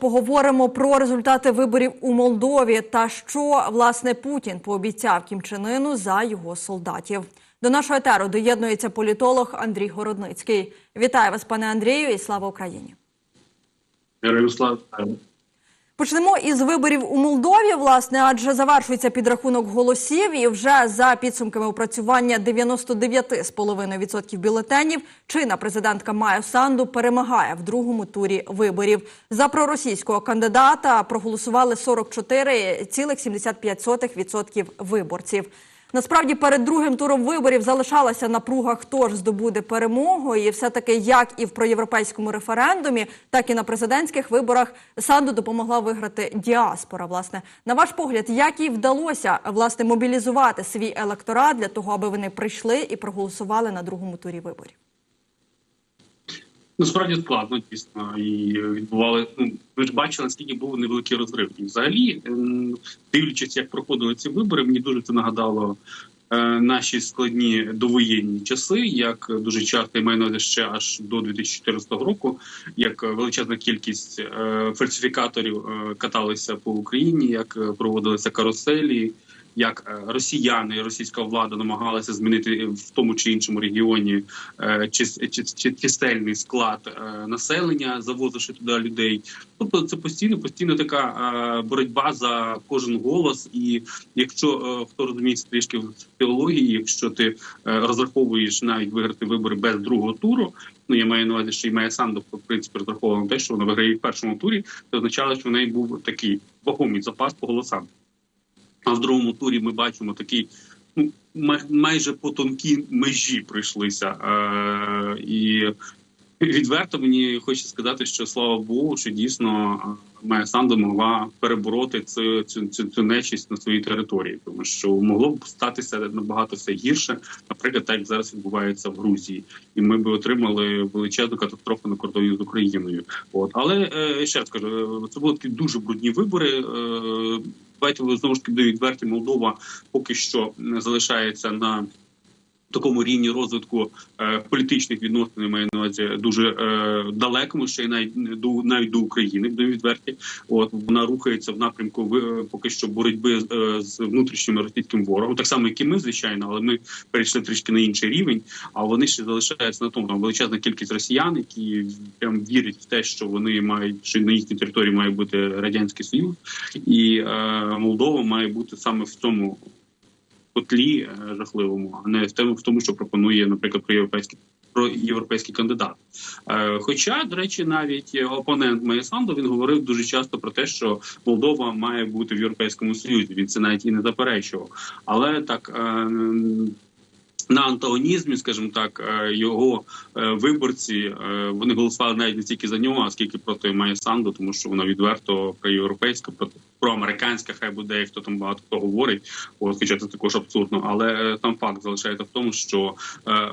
поговоримо про результати виборів у Молдові та що власне Путін пообіцяв Кім Чен Ыну за його солдатів. До нашого етеру доєднується політолог Андрій Городницький. Вітаю вас, пане Андрію, і слава Україні. Героям слава. Почнемо із виборів у Молдові, власне, адже завершується підрахунок голосів, і вже за підсумками опрацювання 99,5% бюлетенів чинна президентка Майо Санду перемагає в другому турі виборів. За проросійського кандидата проголосували 44,75% виборців. Насправді перед другим туром виборів залишалася напруга, хто ж здобуде перемогу, і все таки як і в проєвропейському референдумі, так і на президентських виборах Санду допомогла виграти діаспора. Власне, на ваш погляд, як їй вдалося власне мобілізувати свій електорат для того, аби вони прийшли і проголосували на другому турі виборів? Насправді складно дійсно і відбували. Ну ви ж бачили, наскільки був невеликий розрив. І взагалі, ем, дивлячись, як проходили ці вибори, мені дуже це нагадало е, наші складні довоєнні часи. Як дуже часто на увазі ще аж до 2014 року, як величезна кількість е, фальсифікаторів е, каталися по Україні, як проводилися каруселі. Як е, росіяни і російська влада намагалися змінити в тому чи іншому регіоні е, чис- чис- чис- чисельний склад е, населення, завозивши туди людей. Тобто це постійно, постійно така боротьба за кожен голос. І якщо хто розуміється трішки в теології, якщо ти розраховуєш навіть виграти вибори без другого туру. Ну я маю на увазі, що і Майя Санду, в принципі розраховувала на те, що вона виграє в першому турі, це означало, що в неї був такий вагомий запас по голосам. А в другому турі ми бачимо такий ну майже по тонкій межі пройшлися. Е- і відверто мені хочеться сказати, що слава Богу, що дійсно е, Майя Санду могла перебороти цю, цю, цю, цю нечисть на своїй території, тому що могло б статися набагато все гірше, наприклад, так як зараз відбувається в Грузії, і ми би отримали величезну катастрофу на кордоні з Україною. От але е, ще раз кажу, е, це були такі дуже брудні вибори. Е, Давайте знову ж таки відверті. Молдова поки що не залишається на такому рівні розвитку е, політичних відносин я маю на увазі дуже е, далекому, ще й навіть до навіть до України будемо відверті. От вона рухається в напрямку е, поки що боротьби е, з внутрішнім російським ворогом, так само як і ми, звичайно, але ми перейшли трішки на інший рівень. А вони ще залишаються на тому там величезна кількість росіян, які прям вірять в те, що вони мають що на їхній території має бути радянський союз, і е, Молдова має бути саме в цьому котлі е, жахливому, а не в тому, в тому, що пропонує, наприклад, про європейський про європейський кандидат. Е, хоча, до речі, навіть опонент опонент Майсанду він говорив дуже часто про те, що Молдова має бути в європейському союзі. Він це навіть і не заперечував. Але так. На антагонізмі, скажімо так, е, його е, виборці е, вони голосували навіть не тільки за нього, а скільки проти Майя Санду, тому що вона відверто проєвропейська, про проамериканська, хай буде хто там багато хто говорить. От, хоча це також абсурдно. Але там факт залишається в тому, що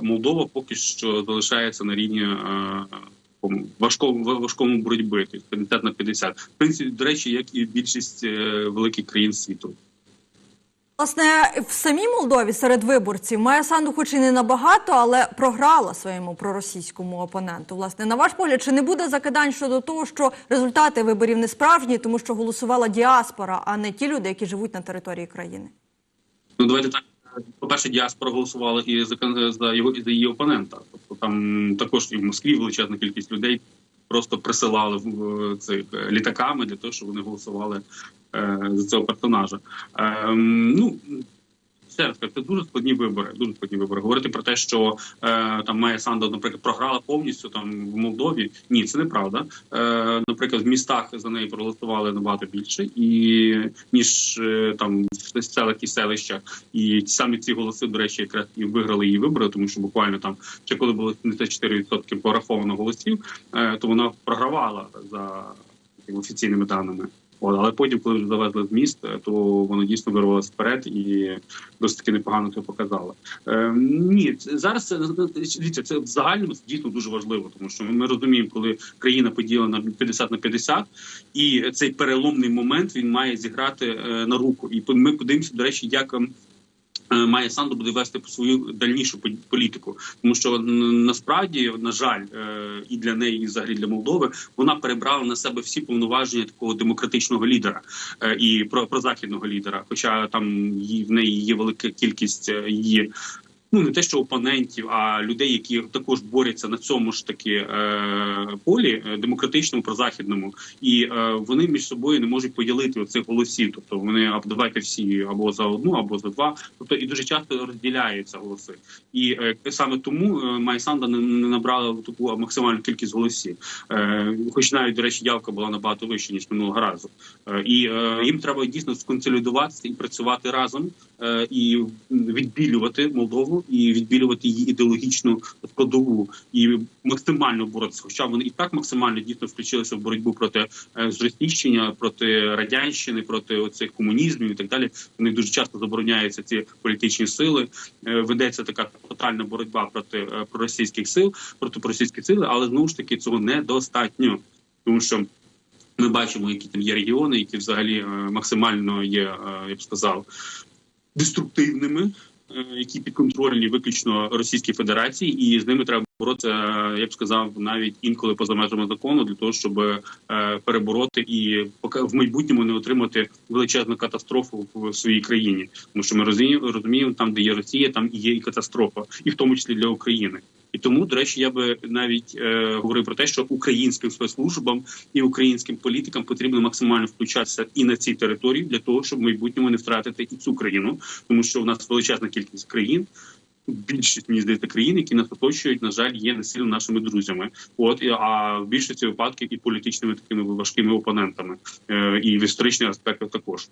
Молдова поки що залишається на рівні. Важкому важкому боротьби, тобто 50 на 50. В принципі, до речі, як і більшість великих країн світу. Власне, в самій Молдові серед виборців Майя Санду, хоч і не набагато, але програла своєму проросійському опоненту. Власне, на ваш погляд, чи не буде закидань щодо того, що результати виборів не справжні, тому що голосувала діаспора, а не ті люди, які живуть на території країни? Ну давайте так. По-перше, діаспора голосувала і за за його і за її опонента. Тобто там також і в Москві величезна кількість людей просто присилали в цих е, літаками для того, щоб вони голосували е, за цього персонажа. Ем, ну ще раз кажу, це дуже складні вибори. Дуже складні вибори. Говорити про те, що е, там Майя Санду, наприклад, програла повністю там в Молдові. Ні, це неправда. Е, наприклад, в містах за неї проголосували набагато більше, і ніж е, там в селах і селищах. І саме ці голоси, до речі, якраз і виграли її вибори, тому що буквально там ще коли було 74% пораховано голосів, е, то вона програвала за офіційними даними. Але потім, коли вже завезли з міст, то воно дійсно вирвалося вперед і досить таки непогано це показало. Е, ні, зараз це дивіться, це в загальному дійсно дуже важливо, тому що ми розуміємо, коли країна поділена 50 на 50, і цей переломний момент він має зіграти е, на руку. І ми подивимося, до речі, як е, Майя Санду буде вести свою дальнішу політику, тому що насправді, на жаль, е, і для неї, і взагалі для Молдови, вона перебрала на себе всі повноваження такого демократичного лідера е, і про, прозахідного лідера. Хоча там в неї є велика кількість її. Ну, не те, що опонентів, а людей, які також борються на цьому ж таки е, полі е, демократичному, прозахідному, і е, вони між собою не можуть поділити оцих голосів. Тобто вони або давайте всі або за одну, або за два. Тобто і дуже часто розділяються голоси. І е, саме тому е, Майсанда не, не набрала таку максимальну кількість голосів. Е, хоч навіть до речі, явка була набагато вища ніж минулого разу. Е, і е, їм треба дійсно сконсолідуватися і працювати разом, е, і відбілювати Молдову, і відбілювати її ідеологічну складову, і максимально боротися. Хоча вони і так максимально дійсно включилися в боротьбу проти е, зросійщення, проти радянщини, проти оцих комунізмів і так далі. Вони дуже часто забороняються ці політичні сили. Е, Ведеться така тотальна боротьба проти е, проросійських сил, проти проросійських сил, але знову ж таки цього недостатньо, тому що. Ми бачимо, які там є регіони, які взагалі максимально є, я б сказав, деструктивними, які підконтрольні виключно Російській Федерації, і з ними треба боротися, е, я б сказав, навіть інколи поза межами закону для того, щоб е, перебороти і в майбутньому не отримати величезну катастрофу в своїй країні. Тому що ми розуміємо, розуміємо, там, де є Росія, там і є і катастрофа, і в тому числі для України. І тому, до речі, я би навіть е, говорив про те, що українським спецслужбам і українським політикам потрібно максимально включатися і на цій території для того, щоб в майбутньому не втратити і цю країну, тому що у нас величезна кількість країн. Більшість мені здається країн, які нас оточують, на жаль, є не нашими друзями. От а в більшості випадків і політичними такими важкими опонентами, е, і в історичних аспектах також.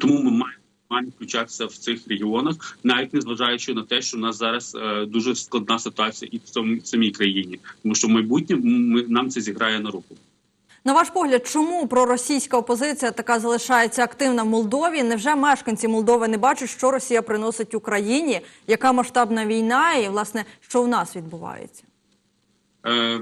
Тому ми маємо маємо включатися в цих регіонах, навіть незважаючи на те, що в нас зараз е, дуже складна ситуація і в цьому в самій країні, тому що в майбутньому нам це зіграє на руку. На ваш погляд, чому проросійська опозиція така залишається активна в Молдові? Невже мешканці Молдови не бачать, що Росія приносить Україні? Яка масштабна війна, і власне що в нас відбувається? Е,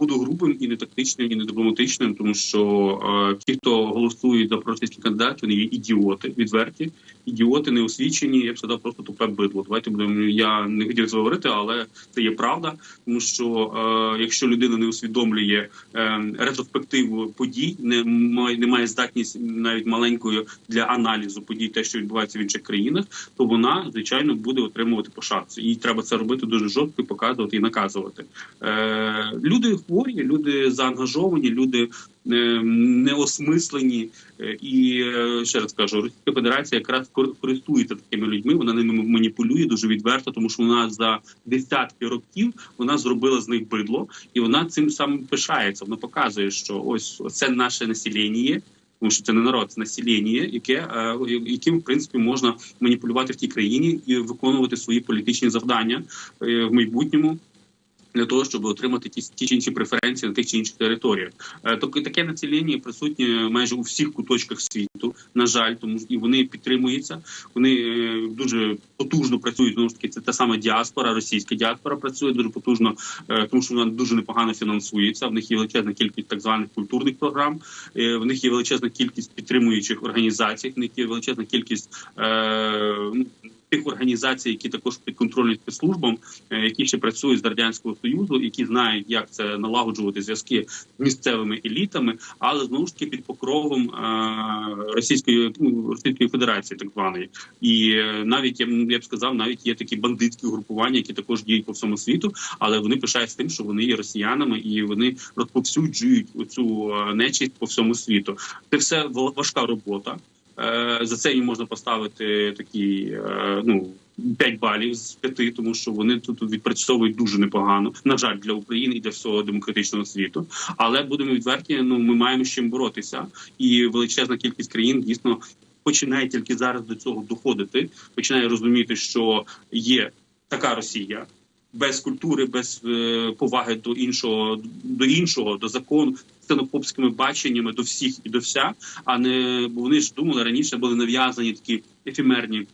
буду грубим і не тактичним, і не дипломатичним, тому що е, ті, хто голосують за проросійських кандидатів, вони є ідіоти, відверті, ідіоти неосвічені. Я б сказав, просто тупе бидло. Давайте будемо. Я не хотів це говорити, але це є правда. Тому що е, якщо людина не усвідомлює е, ретроспективу подій, не має не має здатність навіть маленькою для аналізу подій, те, що відбувається в інших країнах, то вона звичайно буде отримувати по шапці. І треба це робити дуже жорстко, показувати і наказувати. Е, люди хворі, люди заангажовані, люди неосмислені. Е, І е, ще раз кажу, Російська Федерація якраз користується такими людьми. Вона ними маніпулює дуже відверто, тому що вона за десятки років вона зробила з них бидло, і вона цим самим пишається. Вона показує, що ось це наше населення. Тому що це не народ, це населення, яке е, яким в принципі можна маніпулювати в тій країні і виконувати свої політичні завдання е, в майбутньому. Для того щоб отримати ті, ті чи інші преференції на тих чи інших територіях, тобто таке населення присутнє майже у всіх куточках світу. На жаль, тому і вони підтримуються. Вони е, дуже потужно працюють. Знову ж таки, це та сама діаспора, російська діаспора працює дуже потужно, е, тому що вона дуже непогано фінансується. В них є величезна кількість так званих культурних програм. В них є величезна кількість підтримуючих організацій. В них є величезна кількість. Тих організацій, які також підконтрольні спецслужбам, е, які ще працюють з радянського союзу, які знають, як це налагоджувати зв'язки з місцевими елітами, але знову ж таки під покровом е, Російської ну, Російської Федерації, так званої, і е, навіть я б- сказав, навіть є такі бандитські групування, які також діють по всьому світу, але вони пишаються тим, що вони є росіянами і вони розповсюджують оцю е, нечисть по всьому світу. Це все ва- важка робота. Е, За це їм можна поставити такі е, ну 5 балів з 5, тому що вони тут відпрацьовують дуже непогано. На жаль, для України і для всього демократичного світу. Але будемо відверті. Ну ми маємо з чим боротися, і величезна кількість країн дійсно починає тільки зараз до цього доходити. Починає розуміти, що є така Росія. Без культури, без е, поваги до іншого, до іншого, до закону, ксенофобськими баченнями до всіх і до вся, а не бо вони ж думали раніше були нав'язані такі ефемерні е,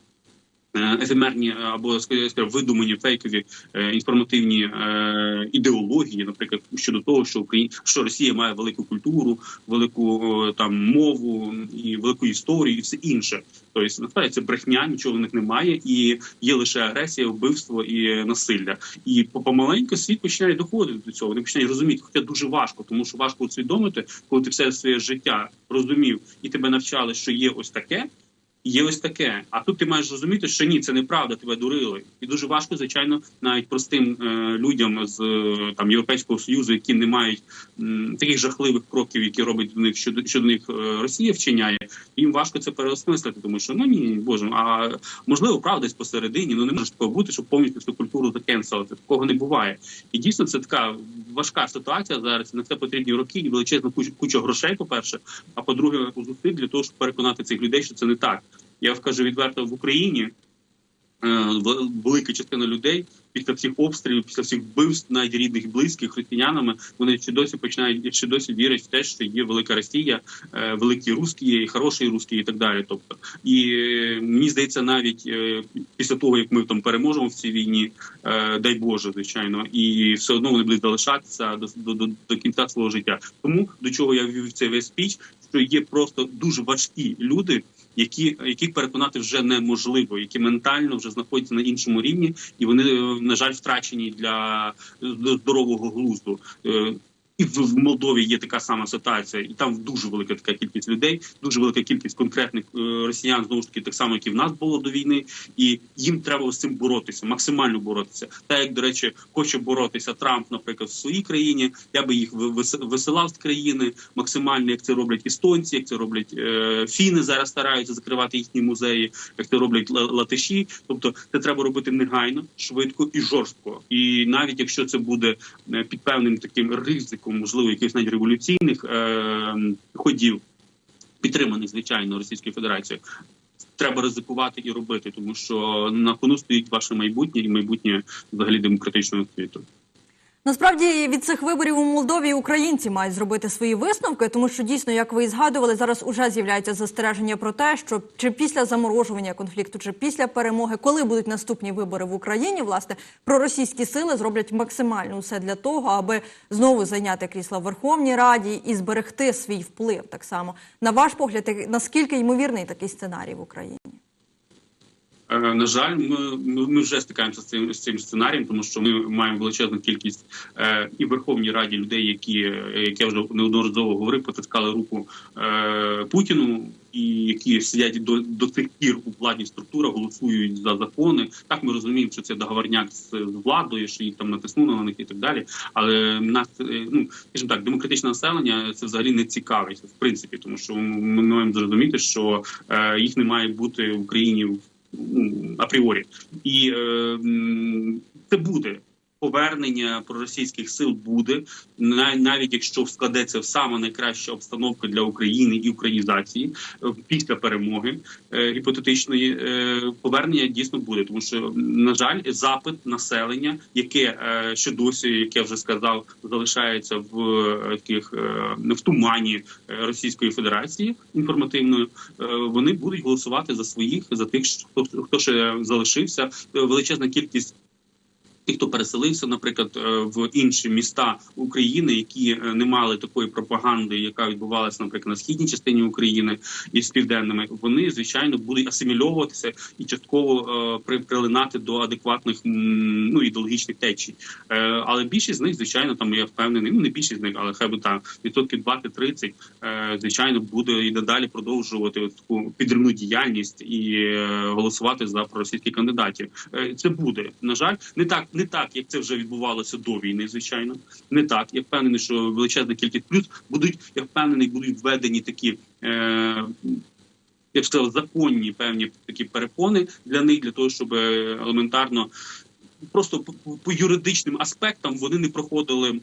ефемерні е, або скажімо, видумані фейкові е, інформативні е, ідеології, наприклад, щодо того, що Україна що Росія має велику культуру, велику там мову і велику історію, і все інше. Тобто насправді це брехня, нічого в них немає, і є лише агресія, вбивство і насилля. І по- помаленьку світ починає доходити до цього. Вони починають розуміти, хоча дуже важко, тому що важко усвідомити, коли ти все своє життя розумів і тебе навчали, що є ось таке. Є ось таке, а тут ти маєш розуміти, що ні, це неправда, тебе дурили, і дуже важко, звичайно, навіть простим е, людям з е, там європейського союзу, які не мають м, таких жахливих кроків, які робить до них щодо щодо них е, Росія вчиняє. Їм важко це переосмислити, тому що ну ні, боже, а можливо, правда десь посередині. Ну не може такого бути, щоб повністю всю культуру закенселити. Такого не буває. І дійсно це така важка ситуація зараз. На це потрібні роки і величезна куча, куча грошей. По перше, а по-друге, зусиль для того, щоб переконати цих людей, що це не так. Я скажу відверто в Україні. е, Велика частина людей після всіх обстрілів, після всіх вбивств, навіть рідних близьких християнами, вони ще досі починають ще досі вірять в те, що є велика Росія, е, великі русські, і хороші русські, і так далі. Тобто, і е, мені здається, навіть після того як ми там переможемо в цій війні, дай Боже, звичайно, і все одно вони будуть залишатися до, до, до, до кінця свого життя. Тому до чого я ввів цей весь спіч, що є просто дуже важкі люди, які яких переконати вже неможливо, які ментально вже знаходяться на іншому рівні, і вони е, на жаль втрачені для е, здорового глузду. І в Молдові є така сама ситуація, і там дуже велика така кількість людей, дуже велика кількість конкретних е, росіян, знову ж таки, так само, як і в нас було до війни, і їм треба з цим боротися, максимально боротися. Так як, до речі, хоче боротися Трамп, наприклад, в своїй країні. Я би їх ви- висилав з країни максимально, як це роблять естонці, як це роблять е, фіни зараз стараються закривати їхні музеї, як це роблять ла- латиші. Тобто, це треба робити негайно, швидко і жорстко. І навіть якщо це буде е, під певним таким ризиком, можливо, якихось навіть революційних е, ходів, підтриманих звичайно Російською Федерацією. Треба ризикувати і робити, тому що на кону стоїть ваше майбутнє і майбутнє взагалі демократичного світу. Насправді від цих виборів у Молдові українці мають зробити свої висновки, тому що дійсно, як ви і згадували, зараз уже з'являється застереження про те, що чи після заморожування конфлікту, чи після перемоги, коли будуть наступні вибори в Україні, власне, проросійські сили зроблять максимально все для того, аби знову зайняти крісла в Верховній Раді і зберегти свій вплив. Так само на ваш погляд, наскільки ймовірний такий сценарій в Україні? Е, На жаль, ми, ми, вже стикаємося з цим з цим сценарієм, тому що ми маємо величезну кількість е, і в Верховній Раді людей, які як я вже неодноразово говорив, потискали руку е, Путіну, і які сидять до, до тих пір у владній структурах, голосують за закони. Так ми розуміємо, що це договорняк з, владою, що їх там натиснули на них і так далі. Але нас е, ну скажімо так, демократичне населення це взагалі не цікавить в принципі, тому що ми маємо зрозуміти, що е, їх не має бути в Україні в апріорі, і е, це буде. Повернення проросійських сил буде на- навіть якщо складеться саме найкраща обстановка для України і українізації е, після перемоги е, гіпотетичної е, повернення дійсно буде, тому що на жаль, запит населення, яке ще досі, як я вже сказав, залишається в таких в тумані Російської Федерації інформативною, е, вони будуть голосувати за своїх, за тих, хто, хто ще залишився. Величезна кількість. Тих, хто переселився, наприклад, е, в інші міста України, які е, не мали такої пропаганди, яка відбувалася, наприклад, на східній частині України і з південними, вони звичайно будуть асимільовуватися і частково е, прилинати до адекватних ну ідеологічних течій. Але більшість з них, звичайно, там я впевнений, ну не більшість з них, але хай би так відсотків 20-30, е, звичайно, буде і надалі продовжувати таку підривну діяльність і голосувати за проросійських кандидатів. Це буде на жаль, не так, не так, як це вже відбувалося до війни. Звичайно, не так. Я впевнений, що величезна кількість плюс будуть. Я впевнений, будуть введені такі. Е, я б сказав, законні певні такі перепони для них, для того, щоб е, елементарно просто по, по юридичним аспектам вони не проходили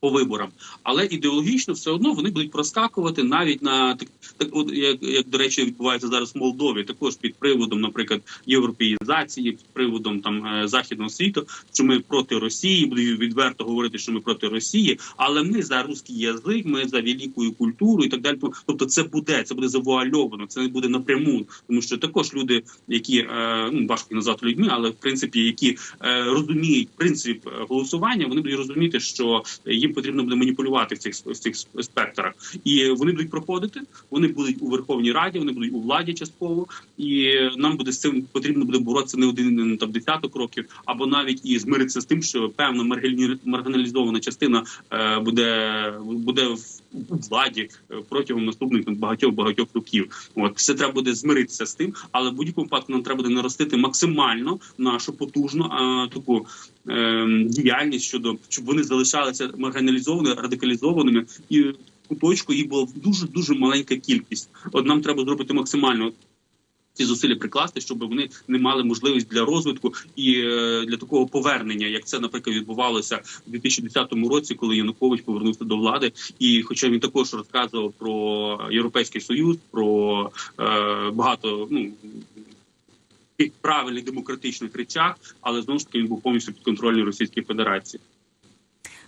По виборам, але ідеологічно все одно вони будуть проскакувати навіть на так, так от як, як до речі, відбувається зараз в Молдові, також під приводом, наприклад, європеїзації, під приводом там е, західного світу, що ми проти Росії, буду відверто говорити, що ми проти Росії, але ми за русський язик, ми за велику культуру і так далі. Тобто, це буде, це буде завуальовано, це не буде напряму, тому що також люди, які е, ну важко назвати людьми, але в принципі, які е, розуміють принцип голосування, вони будуть розуміти, що їм потрібно буде маніпулювати в цих в цих спектрах, і вони будуть проходити. Вони будуть у Верховній Раді, вони будуть у владі частково, і нам буде з цим потрібно буде боротися не один не, там десяток років, або навіть і змиритися з тим, що певна маргіналізована частина е, буде буде в владі е, протягом наступних багатьох багатьох років. От все треба буде змиритися з тим, але в будь-якому випадку нам треба буде наростити максимально нашу потужну а, таку е, діяльність щодо щоб вони залишалися маргіналізованими, радикалізованими і куточку їх була дуже дуже маленька кількість. От нам треба зробити максимально. Ці зусилля прикласти, щоб вони не мали можливість для розвитку і е, для такого повернення, як це, наприклад, відбувалося у 2010 році, коли Янукович повернувся до влади. І, хоча він також розказував про європейський союз, про е, багато ну правильних демократичних речах, але знову ж таки він був повністю під контролем Російської Федерації.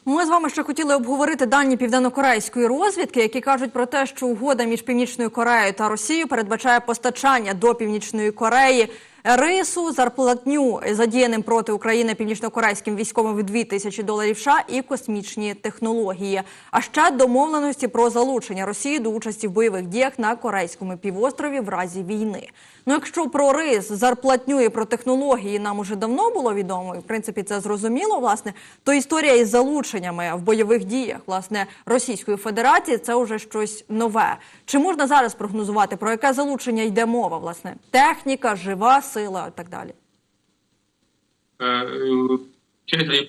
Ми з вами ще хотіли обговорити дані південно-корейської розвідки, які кажуть про те, що угода між північною Кореєю та Росією передбачає постачання до північної Кореї рису, зарплатню задіяним проти України північно-корейським військовим в 2 тисячі доларів США і космічні технології. А ще домовленості про залучення Росії до участі в бойових діях на корейському півострові в разі війни. Ну, якщо про рис, зарплатню і про технології нам уже давно було відомо, і в принципі це зрозуміло, власне, то історія із залученнями в бойових діях власне Російської Федерації це вже щось нове. Чи можна зараз прогнозувати про яке залучення йде мова? Власне, техніка, жива сила і так далі? Е, е, Через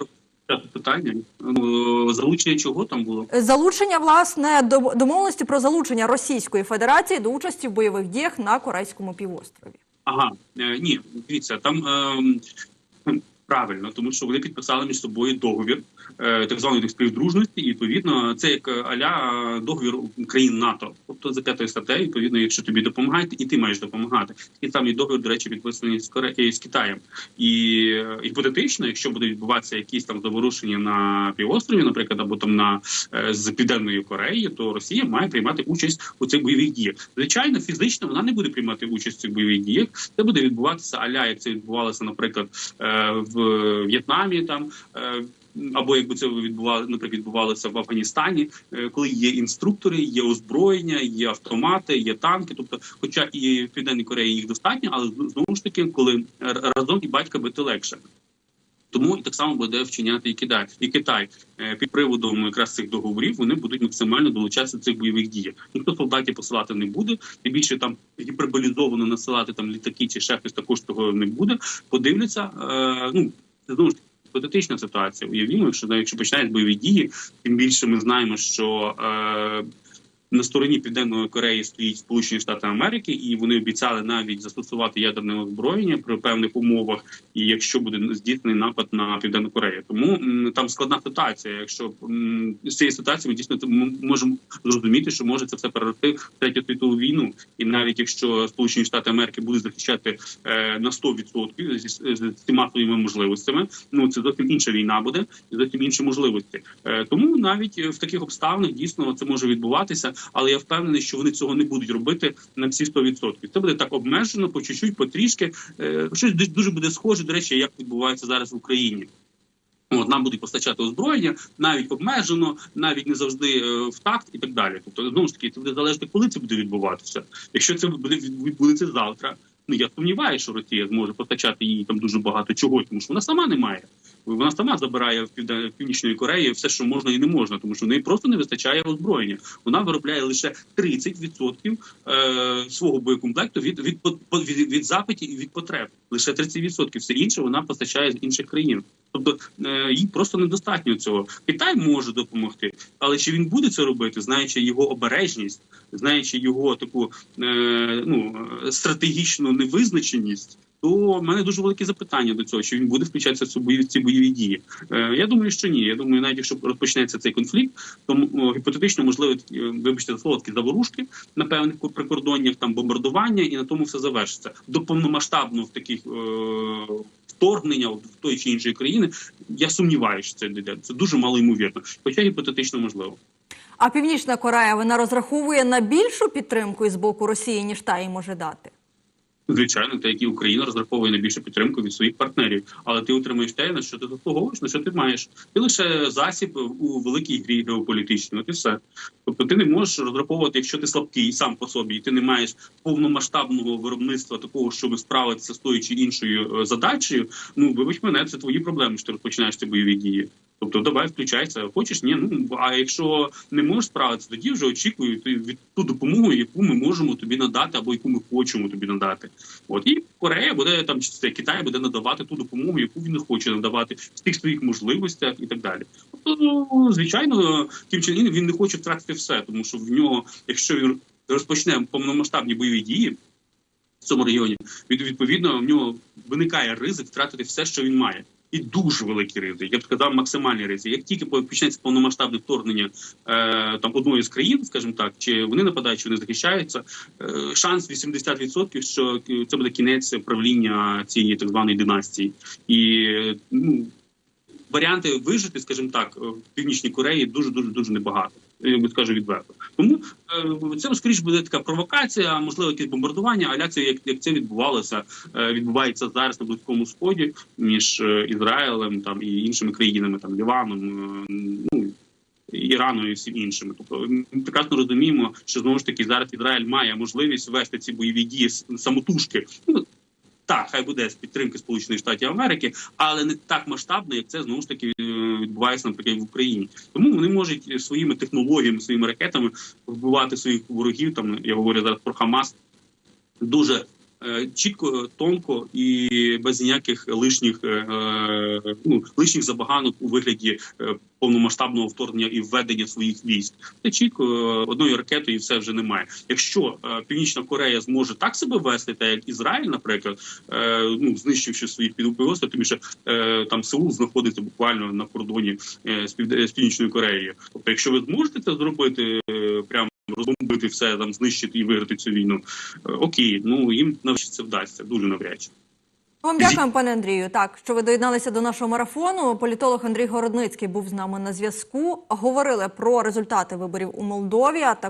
питання. Ну, Залучення чого там було? Залучення власне домовленості про залучення Російської Федерації до участі в бойових діях на Корейському півострові. Ага, е, ні, дивіться, там ем, правильно, тому що вони підписали між собою договір, е, так званої співдружності, і відповідно це як е, аля договір країн НАТО. Тобто за п'ятою статтею, відповідно, якщо тобі допомагають, і ти маєш допомагати. І самий договір, до речі, підписаний з Коре... е, з Китаєм. І е, гіпотетично, якщо буде відбуватися якісь там заворушення на півострові, наприклад, або там на е, з південної Кореї, то Росія має приймати участь у цих бойових діях. Звичайно, фізично вона не буде приймати участь у цих бойових діях. Це буде відбуватися аля, як це відбувалося, наприклад, е, в В'єтнамі там. е, Або якби це відбувало, наприклад, відбувалося в Афганістані, е, коли є інструктори, є озброєння, є автомати, є танки. Тобто, хоча і в Південній Кореї їх достатньо, але знову ж таки, коли разом і батька бити легше. Тому так само буде вчиняти і Китай. І Китай Е, під приводом якраз цих договорів вони будуть максимально долучатися до цих бойових дій. Ніхто солдатів посилати не буде. Тим більше там гіперболізовано насилати там літаки чи ще щось також того не буде. Подивляться. Е, ну знову ж таки ситуація. Уявімо, що якщо починають бойові дії, тим більше ми знаємо, що. Е, на стороні Південної Кореї стоїть Сполучені Штати Америки, і вони обіцяли навіть застосувати ядерне озброєння при певних умовах, і якщо буде здійснений напад на Південну Корею. Тому там складна ситуація. Якщо з цієї ситуації ми дійсно можемо зрозуміти, що може це все перерости в третю світову війну, і навіть якщо Сполучені Штати Америки будуть захищати е, на 100% зі всіма своїми можливостями, ну це зовсім інша війна буде і зовсім інші можливості. Е, тому навіть в таких обставинах дійсно це може відбуватися, але я впевнений, що вони цього не будуть робити на всі 100%. Це буде так обмежено, по чуть-чуть, потрішки. Е, щось дуже буде схоже, до речі, як відбувається зараз в Україні. От нам будуть постачати озброєння, навіть обмежено, навіть не завжди е, в такт і так далі. Тобто, знову ж таки, це буде залежати, коли це буде відбуватися. Якщо це буде відбудеться завтра, я сумніваюся, що Росія зможе постачати їй там дуже багато чого, тому що вона сама не має. Вона сама забирає в північної Кореї все, що можна і не можна, тому що в неї просто не вистачає озброєння. Вона виробляє лише 30% е, свого боєкомплекту від від, від, від запитів і від потреб. Лише 30%. Все інше вона постачає з інших країн. Тобто е, їй просто недостатньо цього. Китай може допомогти, але чи він буде це робити, знаючи його обережність, знаючи його таку е, ну стратегічну невизначеність. то в мене дуже великі запитання до цього, що він буде включатися в ці бойові, дії. Е, я думаю, що ні. Я думаю, навіть якщо розпочнеться цей конфлікт, то гіпотетично можливо, вибачте за слово, заворушки на певних прикордоннях, там бомбардування, і на тому все завершиться. До повномасштабного таких е, вторгнення в той чи іншої країни. Я сумніваюся, що це дійде. Це дуже мало ймовірно, хоча гіпотетично можливо. А Північна Корея вона розраховує на більшу підтримку із боку Росії, ніж та їй може дати. Звичайно, та як і Україна розраховує на підтримку від своїх партнерів, але ти отримуєш те, на що ти заслуговуєш, на що ти маєш. Ти лише засіб у великій грі геополітичній. От і все. Тобто ти не можеш розраховувати, якщо ти слабкий сам по собі, і ти не маєш повномасштабного виробництва такого, щоб справитися з тою чи іншою е, задачею. Ну вибач мене, це твої проблеми, що ти розпочинаєш ці бойові дії. Тобто, давай включайся. Хочеш, ні. Ну а якщо не можеш справитися, тоді вже очікую від ту допомогу, яку ми можемо тобі надати, або яку ми хочемо тобі надати. От і Корея буде там чи це Китай буде надавати ту допомогу, яку він хоче надавати з тих своїх можливостях і так далі. Тобто, ну, звичайно, Кім Чен Ін він не хоче втратити все, тому що в нього, якщо він розпочне повномасштабні бойові дії. В цьому регіоні від відповідно в нього виникає ризик втратити все, що він має, і дуже великі ризики. Я б сказав, максимальний ризик. Як тільки почнеться повномасштабне вторгнення е, там одної з країн, скажімо так, чи вони нападають, чи вони захищаються, е, шанс 80%, що це буде кінець правління цієї так званої династії, і е, ну варіанти вижити, скажімо так, в північній Кореї дуже дуже дуже небагато. Я скажу відверто. Тому е, це скоріш буде така провокація, можливо, якесь бомбардування, аля це як, як це відбувалося, е, відбувається зараз на близькому сході між е, Ізраїлем там і іншими країнами, там Ліваном, ну Іраном і всім іншими. Тобто ми прекрасно розуміємо, що знову ж таки зараз Ізраїль має можливість вести ці бойові дії самотужки. Ну так, хай буде з підтримки Сполучених Штатів Америки, але не так масштабно, як це знову ж таки е, відбувається, наприклад, в Україні. Тому вони можуть своїми технологіями, своїми ракетами вбивати своїх ворогів. Там я говорю зараз про Хамас дуже чітко, тонко і без ніяких лишніх е, е, ну, лишніх забаганок у вигляді е, повномасштабного вторгнення і введення своїх військ. Це чітко е, одною ракетою і все вже немає. Якщо е, Північна Корея зможе так себе вести, так як Ізраїль, наприклад, е, ну знищивши свої підупивоsti, тому що е, там Сеул знаходиться буквально на кордоні е, з, Північною Кореєю. Тобто, якщо ви зможете це зробити, е, прямо розбомбити все там, знищити і виграти цю війну. Е, Окей, ну їм навряд це вдасться, дуже навряд чи. Вам дякуємо, пане Андрію. Так, що ви доєдналися до нашого марафону. Політолог Андрій Городницький був з нами на зв'язку. Говорили про результати виборів у Молдові. А також